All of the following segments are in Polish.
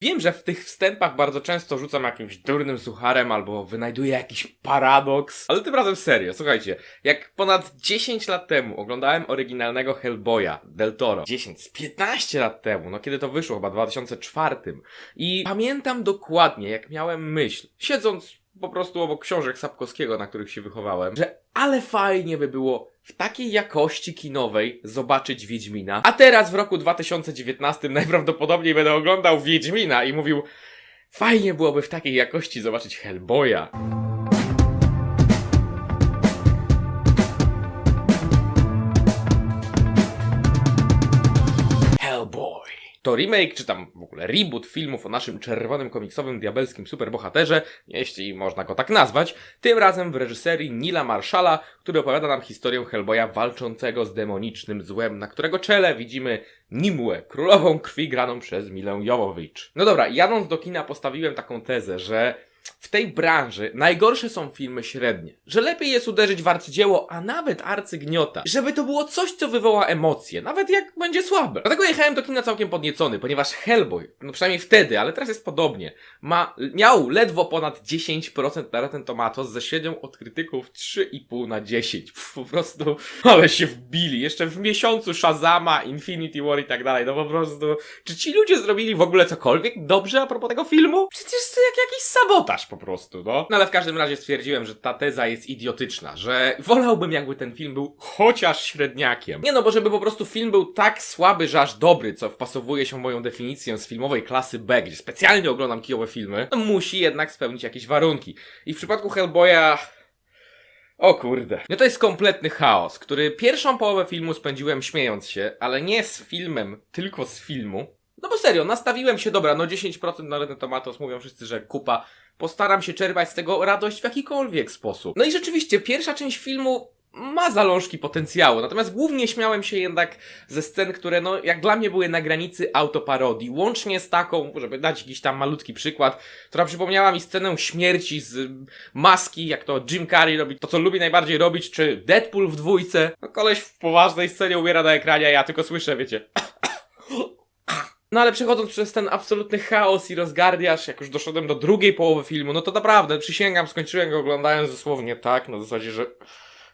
Wiem, że w tych wstępach bardzo często rzucam jakimś durnym sucharem albo wynajduję jakiś paradoks, ale tym razem serio, słuchajcie, jak ponad 10 lat temu oglądałem oryginalnego Hellboya Del Toro, 10, z 15 lat temu, no kiedy to wyszło, chyba w 2004 i pamiętam dokładnie, jak miałem myśl, siedząc po prostu obok książek Sapkowskiego, na których się wychowałem, że ale fajnie by było w takiej jakości kinowej zobaczyć Wiedźmina. A teraz w roku 2019 najprawdopodobniej będę oglądał Wiedźmina i mówił fajnie byłoby w takiej jakości zobaczyć Hellboya. To remake, czy tam w ogóle reboot filmów o naszym czerwonym komiksowym diabelskim superbohaterze, jeśli można go tak nazwać, tym razem w reżyserii Nila Marshalla, który opowiada nam historię Hellboya walczącego z demonicznym złem, na którego czele widzimy Nimue, królową krwi graną przez Milę Jovovich. No dobra, jadąc do kina postawiłem taką tezę, że w tej branży najgorsze są filmy średnie. Że lepiej jest uderzyć w arcydzieło, a nawet arcygniota. Żeby to było coś, co wywoła emocje, nawet jak będzie słabe. Dlatego jechałem do kina całkiem podniecony, ponieważ Hellboy, no przynajmniej wtedy, ale teraz jest podobnie, ma, miał ledwo ponad 10% na Rotten Tomatoes ze średnią od krytyków 3,5 na 10. Pff, po prostu, ale się wbili. Jeszcze w miesiącu Shazama, Infinity War i tak dalej. No po prostu, czy ci ludzie zrobili w ogóle cokolwiek dobrze a propos tego filmu? Przecież to jak jakiś sabotaż po prostu, no. No ale w każdym razie stwierdziłem, że ta teza jest idiotyczna, że wolałbym jakby ten film był chociaż średniakiem. Nie no, bo żeby po prostu film był tak słaby, że aż dobry, co wpasowuje się w moją definicję z filmowej klasy B, gdzie specjalnie oglądam kijowe filmy, no musi jednak spełnić jakieś warunki. I w przypadku Hellboya... O kurde. No to jest kompletny chaos, który pierwszą połowę filmu spędziłem śmiejąc się, ale nie z filmem, tylko z filmu. No bo serio, nastawiłem się, dobra, no 10% na Rotten Tomatoes, mówią wszyscy, że kupa. Postaram się czerpać z tego radość w jakikolwiek sposób. No i rzeczywiście, pierwsza część filmu ma zalążki potencjału, natomiast głównie śmiałem się jednak ze scen, które no jak dla mnie były na granicy autoparodii, łącznie z taką, żeby dać jakiś tam malutki przykład, która przypomniała mi scenę śmierci z maski, jak to Jim Carrey robi, to co lubi najbardziej robić, czy Deadpool w dwójce. No koleś w poważnej scenie umiera na ekranie, a ja tylko słyszę, wiecie... No ale przechodząc przez ten absolutny chaos i rozgardiaż, jak już doszedłem do drugiej połowy filmu, no to naprawdę, przysięgam, skończyłem go oglądając dosłownie tak, na zasadzie, że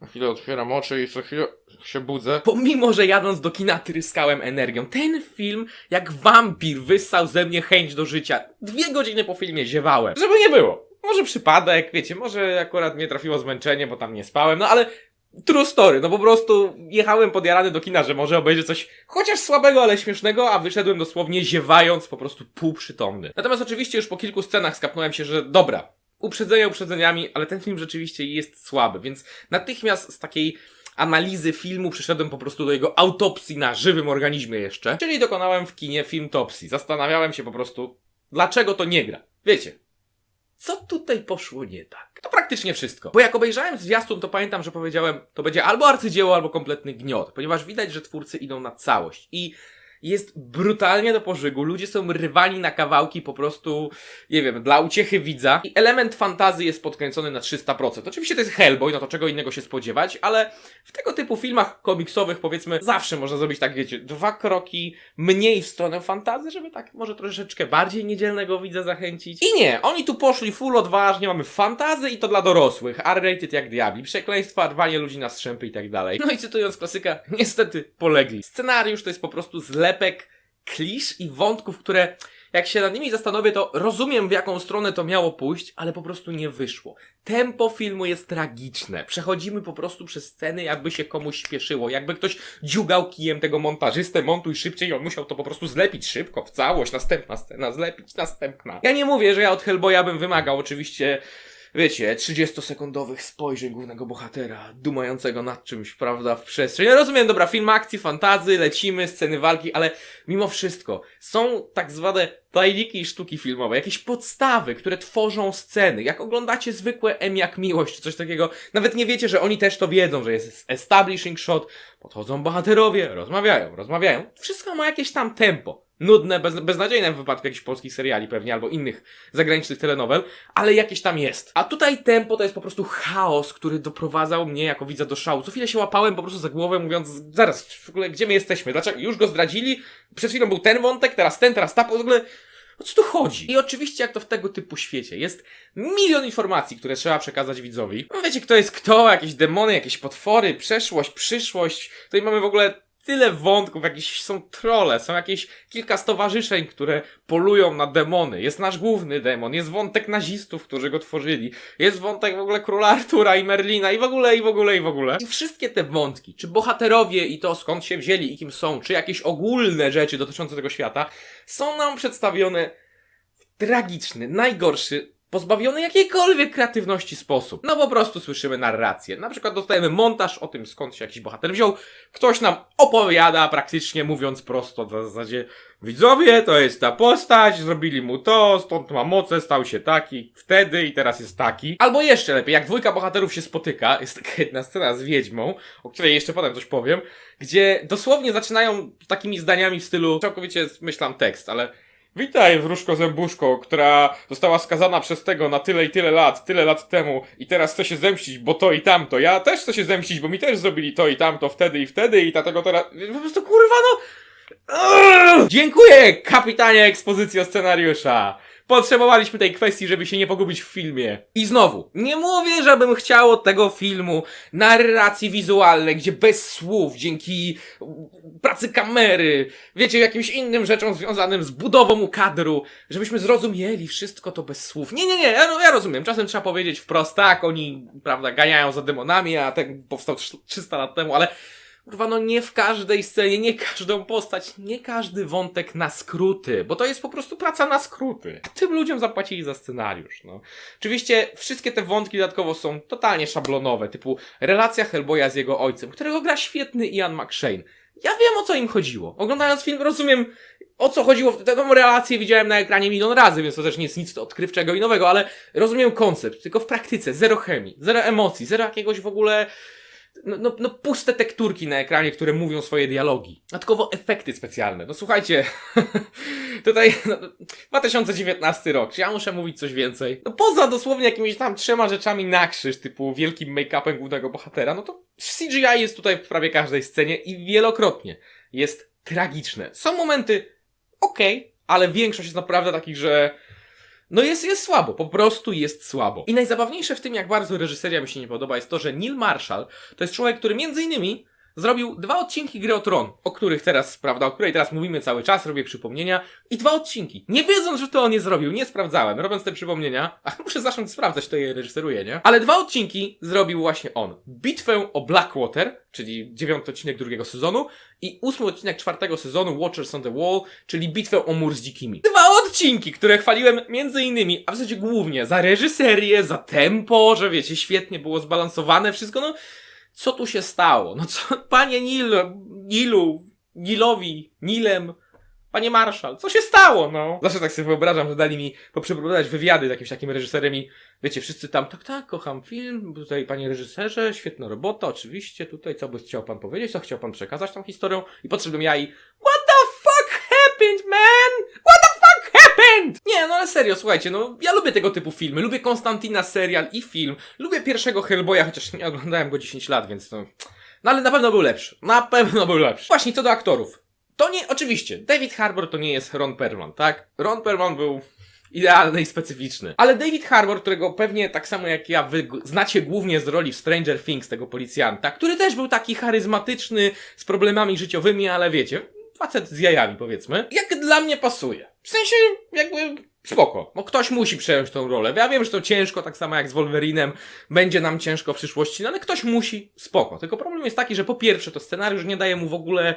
na chwilę otwieram oczy i co chwilę się budzę. Pomimo, że jadąc do kina tryskałem energią, ten film jak wampir wyssał ze mnie chęć do życia. Dwie godziny po filmie ziewałem. Żeby nie było. Może przypadek, wiecie, może akurat mnie trafiło zmęczenie, bo tam nie spałem, no ale True story, no po prostu jechałem podjarany do kina, że może obejrzeć coś chociaż słabego, ale śmiesznego, a wyszedłem dosłownie ziewając, po prostu półprzytomny. Natomiast oczywiście już po kilku scenach skapnąłem się, że dobra, uprzedzenia uprzedzeniami, ale ten film rzeczywiście jest słaby, więc natychmiast z takiej analizy filmu przyszedłem po prostu do jego autopsji na żywym organizmie jeszcze, czyli dokonałem w kinie filmtopsji. Zastanawiałem się po prostu, dlaczego to nie gra. Wiecie, co tutaj poszło nie tak? To praktycznie wszystko. Bo jak obejrzałem zwiastun, to pamiętam, że powiedziałem, to będzie albo arcydzieło, albo kompletny gniot, ponieważ widać, że twórcy idą na całość. I jest brutalnie do pożygu, ludzie są rywani na kawałki po prostu, nie wiem, dla uciechy widza. I element fantazy jest podkręcony na 300%. Oczywiście to jest Hellboy, no to czego innego się spodziewać, ale w tego typu filmach komiksowych, powiedzmy, zawsze można zrobić tak, wiecie, dwa kroki mniej w stronę fantazy, żeby tak może troszeczkę bardziej niedzielnego widza zachęcić. I nie, oni tu poszli full odważnie, mamy fantazy i to dla dorosłych, R-rated jak diabli, przekleństwa, rwanie ludzi na strzępy i tak dalej. No i cytując klasyka, niestety polegli. Scenariusz to jest po prostu zlepek klisz i wątków, które jak się nad nimi zastanowię, to rozumiem w jaką stronę to miało pójść, ale po prostu nie wyszło. Tempo filmu jest tragiczne. Przechodzimy po prostu przez sceny, jakby się komuś śpieszyło, jakby ktoś dziugał kijem tego montażystę, montuj szybciej, on musiał to po prostu zlepić szybko, w całość, następna scena, zlepić, następna. Ja nie mówię, że ja od Hellboya bym wymagał oczywiście wiecie, 30-sekundowych spojrzeń głównego bohatera, dumającego nad czymś, prawda, w przestrzeń. Ja rozumiem, dobra, film akcji, fantazy, lecimy, sceny walki, ale mimo wszystko są tak zwane tajniki sztuki filmowe, jakieś podstawy, które tworzą sceny. Jak oglądacie zwykłe M jak miłość, czy coś takiego, nawet nie wiecie, że oni też to wiedzą, że jest establishing shot, podchodzą bohaterowie, rozmawiają, rozmawiają. Wszystko ma jakieś tam tempo nudne, bez, beznadziejne w wypadku jakichś polskich seriali pewnie, albo innych zagranicznych telenowel, ale jakieś tam jest. A tutaj tempo to jest po prostu chaos, który doprowadzał mnie jako widza do szału. Co chwilę się łapałem po prostu za głowę, mówiąc, zaraz, w ogóle gdzie my jesteśmy? Dlaczego? Już go zdradzili? Przed chwilą był ten wątek, teraz ten, teraz ta, w ogóle... O co tu chodzi? I oczywiście, jak to w tego typu świecie, jest milion informacji, które trzeba przekazać widzowi. No wiecie, kto jest kto, jakieś demony, jakieś potwory, przeszłość, przyszłość. Tutaj mamy w ogóle tyle wątków, jakieś są trole, są jakieś kilka stowarzyszeń, które polują na demony. Jest nasz główny demon, jest wątek nazistów, którzy go tworzyli, jest wątek w ogóle króla Artura i Merlina i w ogóle, i w ogóle, i w ogóle. I wszystkie te wątki, czy bohaterowie i to skąd się wzięli i kim są, czy jakieś ogólne rzeczy dotyczące tego świata, są nam przedstawione w tragiczny, najgorszy, pozbawiony jakiejkolwiek kreatywności sposób. No po prostu słyszymy narrację. Na przykład dostajemy montaż o tym, skąd się jakiś bohater wziął. Ktoś nam opowiada, praktycznie mówiąc prosto, w zasadzie widzowie, to jest ta postać, zrobili mu to, stąd ma moce, stał się taki, wtedy i teraz jest taki. Albo jeszcze lepiej, jak dwójka bohaterów się spotyka, jest taka jedna scena z wiedźmą, o której jeszcze potem coś powiem, gdzie dosłownie zaczynają takimi zdaniami w stylu, całkowicie myślam tekst, ale Witaj, wróżko zębuszko, która została skazana przez tego na tyle i tyle lat, tyle lat temu i teraz chce się zemścić, bo to i tamto. Ja też chcę się zemścić, bo mi też zrobili to i tamto wtedy i wtedy i dlatego teraz... Po prostu kurwa no... Dziękuję, kapitanie ekspozycjo scenariusza. Potrzebowaliśmy tej kwestii, żeby się nie pogubić w filmie. I znowu, nie mówię, żebym chciał od tego filmu narracji wizualnej, gdzie bez słów, dzięki pracy kamery, wiecie, jakimś innym rzeczom związanym z budową kadru, żebyśmy zrozumieli wszystko to bez słów. Nie, nie, nie, ja, ja rozumiem. Czasem trzeba powiedzieć wprost, tak, oni, prawda, ganiają za demonami, a ten powstał trz- 300 lat temu, ale Kurwa, no nie w każdej scenie, nie każdą postać, nie każdy wątek na skróty, bo to jest po prostu praca na skróty. A tym ludziom zapłacili za scenariusz, no. Oczywiście wszystkie te wątki dodatkowo są totalnie szablonowe, typu relacja Hellboya z jego ojcem, którego gra świetny Ian McShane. Ja wiem o co im chodziło. Oglądając film rozumiem o co chodziło. Tę relację widziałem na ekranie milion razy, więc to też nie jest nic odkrywczego i nowego, ale rozumiem koncept, tylko w praktyce zero chemii, zero emocji, zero jakiegoś w ogóle no, no, no puste tekturki na ekranie, które mówią swoje dialogi. Dodatkowo efekty specjalne. No słuchajcie, tutaj no, 2019 rok, czy ja muszę mówić coś więcej? No poza dosłownie jakimiś tam trzema rzeczami na krzyż, typu wielkim make-upem głównego bohatera, no to CGI jest tutaj w prawie każdej scenie i wielokrotnie jest tragiczne. Są momenty okej, ale większość jest naprawdę takich, że no jest, jest słabo, po prostu jest słabo. I najzabawniejsze w tym, jak bardzo reżyseria mi się nie podoba, jest to, że Neil Marshall to jest człowiek, który między innymi zrobił dwa odcinki gry o Tron, o których teraz, prawda, o której teraz mówimy cały czas, robię przypomnienia i dwa odcinki. Nie wiedząc, że to on je zrobił, nie sprawdzałem, robiąc te przypomnienia, a muszę zacząć sprawdzać, to je reżyseruje, nie? Ale dwa odcinki zrobił właśnie on. Bitwę o Blackwater, czyli dziewiąty odcinek drugiego sezonu i ósmy odcinek czwartego sezonu Watchers on the Wall, czyli bitwę o mur z dzikimi. Dwa odcinki, które chwaliłem między innymi, a w zasadzie głównie za reżyserię, za tempo, że wiecie, świetnie było zbalansowane wszystko, no co tu się stało? No co, panie Nil, Nilu, Nilowi, Nilem, panie Marszal, co się stało, no? Zawsze tak sobie wyobrażam, że dali mi poprzeprowadzać wywiady z jakimś takim reżyserem i wiecie, wszyscy tam, tak, tak, kocham film, tutaj panie reżyserze, świetna robota, oczywiście, tutaj co by chciał pan powiedzieć, co chciał pan przekazać tą historią i podszedłem ja i What the fuck happened, man? What the fuck happened? Nie, no ale serio, słuchajcie, no ja lubię tego typu filmy, lubię Konstantina serial i film, lubię pierwszego Hellboya, chociaż nie oglądałem go 10 lat, więc to... No ale na pewno był lepszy, na pewno był lepszy. Właśnie, co do aktorów. To nie, oczywiście, David Harbour to nie jest Ron Perlman, tak? Ron Perlman był idealny i specyficzny. Ale David Harbour, którego pewnie tak samo jak ja wy znacie głównie z roli w Stranger Things, tego policjanta, który też był taki charyzmatyczny, z problemami życiowymi, ale wiecie, facet z jajami powiedzmy, jak dla mnie pasuje. W sensie jakby spoko, bo ktoś musi przejąć tą rolę. Ja wiem, że to ciężko, tak samo jak z Wolverinem, będzie nam ciężko w przyszłości, no ale ktoś musi, spoko. Tylko problem jest taki, że po pierwsze to scenariusz nie daje mu w ogóle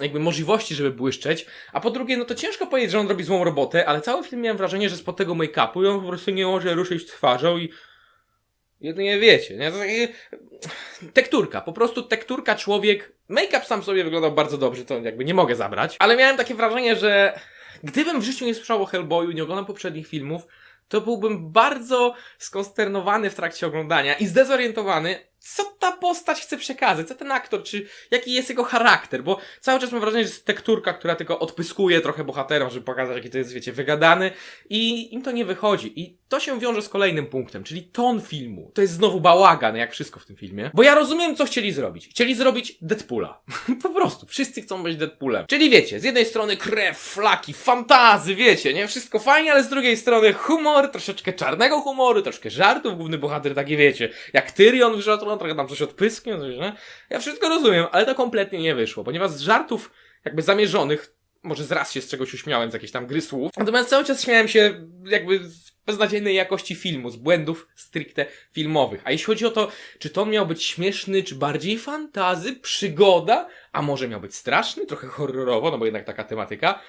jakby możliwości, żeby błyszczeć, a po drugie, no to ciężko powiedzieć, że on robi złą robotę, ale cały film miałem wrażenie, że spod tego make-upu i on po prostu nie może ruszyć twarzą i jedynie wiecie, nie? Takie... Tekturka, po prostu tekturka człowiek. Make-up sam sobie wyglądał bardzo dobrze, to jakby nie mogę zabrać, ale miałem takie wrażenie, że gdybym w życiu nie słyszał o Hellboyu, nie oglądał poprzednich filmów, to byłbym bardzo skonsternowany w trakcie oglądania i zdezorientowany, co ta postać chce przekazać, co ten aktor, czy jaki jest jego charakter, bo cały czas mam wrażenie, że jest tekturka, która tylko odpyskuje trochę bohaterom, żeby pokazać, jaki to jest, wiecie, wygadany i im to nie wychodzi. I to się wiąże z kolejnym punktem, czyli ton filmu. To jest znowu bałagan, jak wszystko w tym filmie. Bo ja rozumiem, co chcieli zrobić. Chcieli zrobić Deadpoola. po prostu. Wszyscy chcą być Deadpoolem. Czyli wiecie, z jednej strony krew, flaki, fantazy, wiecie, nie? Wszystko fajnie, ale z drugiej strony humor, troszeczkę czarnego humoru, troszkę żartów, główny bohater taki, wiecie, jak Tyrion w Żotron, trochę tam coś odpysknie, coś, nie? Ja wszystko rozumiem, ale to kompletnie nie wyszło, ponieważ z żartów jakby zamierzonych może z raz się z czegoś uśmiałem, z jakiejś tam gry słów. Natomiast cały czas śmiałem się jakby z beznadziejnej jakości filmu, z błędów stricte filmowych. A jeśli chodzi o to, czy to miał być śmieszny, czy bardziej fantazy, przygoda, a może miał być straszny, trochę horrorowo, no bo jednak taka tematyka,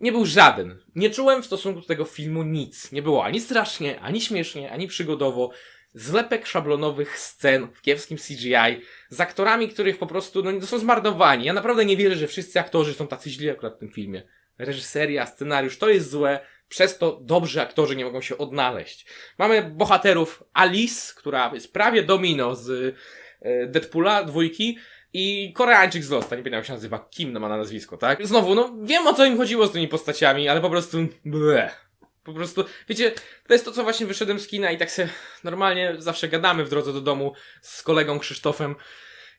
nie był żaden. Nie czułem w stosunku do tego filmu nic. Nie było ani strasznie, ani śmiesznie, ani przygodowo. Zlepek szablonowych scen w kiepskim CGI z aktorami, których po prostu no, są zmarnowani. Ja naprawdę nie wierzę, że wszyscy aktorzy są tacy źli akurat w tym filmie. Reżyseria, scenariusz, to jest złe. Przez to dobrzy aktorzy nie mogą się odnaleźć. Mamy bohaterów Alice, która jest prawie domino z e, Deadpoola dwójki i Koreańczyk z Losta, nie pamiętam jak się nazywa, Kim no ma na nazwisko, tak? Znowu, no wiem o co im chodziło z tymi postaciami, ale po prostu bleh. Po prostu, wiecie, to jest to, co właśnie wyszedłem z kina i tak się normalnie zawsze gadamy w drodze do domu z kolegą Krzysztofem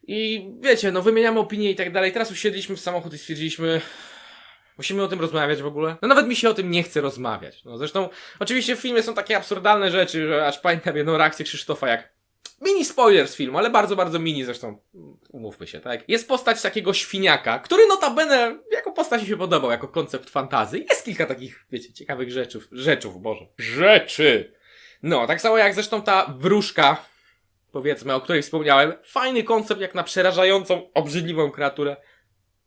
i wiecie, no wymieniamy opinie i tak dalej. Teraz usiedliśmy w samochód i stwierdziliśmy, musimy o tym rozmawiać w ogóle. No nawet mi się o tym nie chce rozmawiać. No zresztą, oczywiście w filmie są takie absurdalne rzeczy, że aż pamiętam jedną reakcję Krzysztofa jak Mini spoiler z filmu, ale bardzo, bardzo mini zresztą. Umówmy się, tak? Jest postać takiego świniaka, który notabene jako postać się podobał, jako koncept fantazy. Jest kilka takich, wiecie, ciekawych rzeczów. Rzeczów, Boże. Rzeczy! No, tak samo jak zresztą ta wróżka, powiedzmy, o której wspomniałem. Fajny koncept jak na przerażającą, obrzydliwą kreaturę.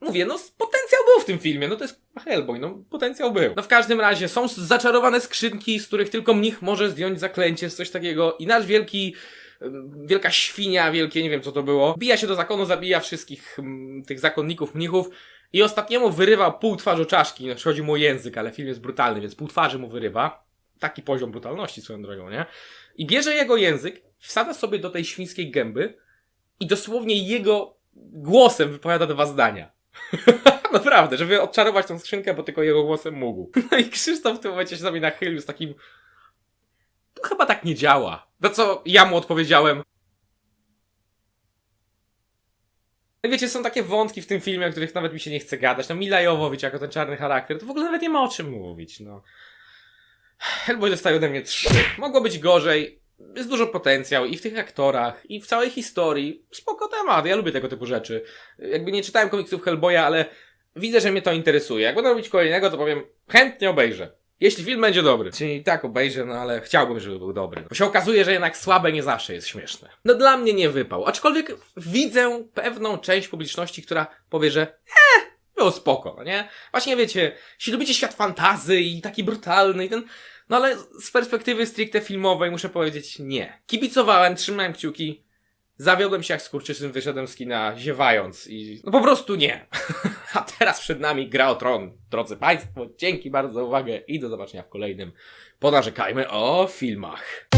Mówię, no potencjał był w tym filmie, no to jest Hellboy, no potencjał był. No w każdym razie są zaczarowane skrzynki, z których tylko mnich może zdjąć zaklęcie, coś takiego i nasz wielki wielka świnia, wielkie, nie wiem co to było. Bija się do zakonu, zabija wszystkich mm, tych zakonników, mnichów i ostatniemu wyrywa pół twarzy czaszki. Znaczy chodzi mu o język, ale film jest brutalny, więc pół twarzy mu wyrywa. Taki poziom brutalności swoją drogą, nie? I bierze jego język, wsadza sobie do tej świńskiej gęby i dosłownie jego głosem wypowiada dwa zdania. Naprawdę, żeby odczarować tą skrzynkę, bo tylko jego głosem mógł. No i Krzysztof w tym momencie się sobie nachylił z takim to chyba tak nie działa. Na co ja mu odpowiedziałem. No Wiecie, są takie wątki w tym filmie, o których nawet mi się nie chce gadać. No Mila jako ten czarny charakter, to w ogóle nawet nie ma o czym mówić, no. Hellboy dostaje ode mnie trzy. Mogło być gorzej. Jest dużo potencjał i w tych aktorach, i w całej historii. Spoko temat, ja lubię tego typu rzeczy. Jakby nie czytałem komiksów Hellboya, ale widzę, że mnie to interesuje. Jak będę robić kolejnego, to powiem, chętnie obejrzę. Jeśli film będzie dobry. Czyli tak obejrzę, no ale chciałbym, żeby był dobry. Bo się okazuje, że jednak słabe nie zawsze jest śmieszne. No dla mnie nie wypał. Aczkolwiek widzę pewną część publiczności, która powie, że eh, było spoko, no nie? Właśnie wiecie, jeśli lubicie świat fantazy i taki brutalny i ten... No ale z perspektywy stricte filmowej muszę powiedzieć nie. Kibicowałem, trzymałem kciuki, Zawiodłem się jak skurczysyn, wyszedłem z kina ziewając i no po prostu nie. A teraz przed nami gra o tron. Drodzy Państwo, dzięki bardzo za uwagę i do zobaczenia w kolejnym Ponarzekajmy o filmach.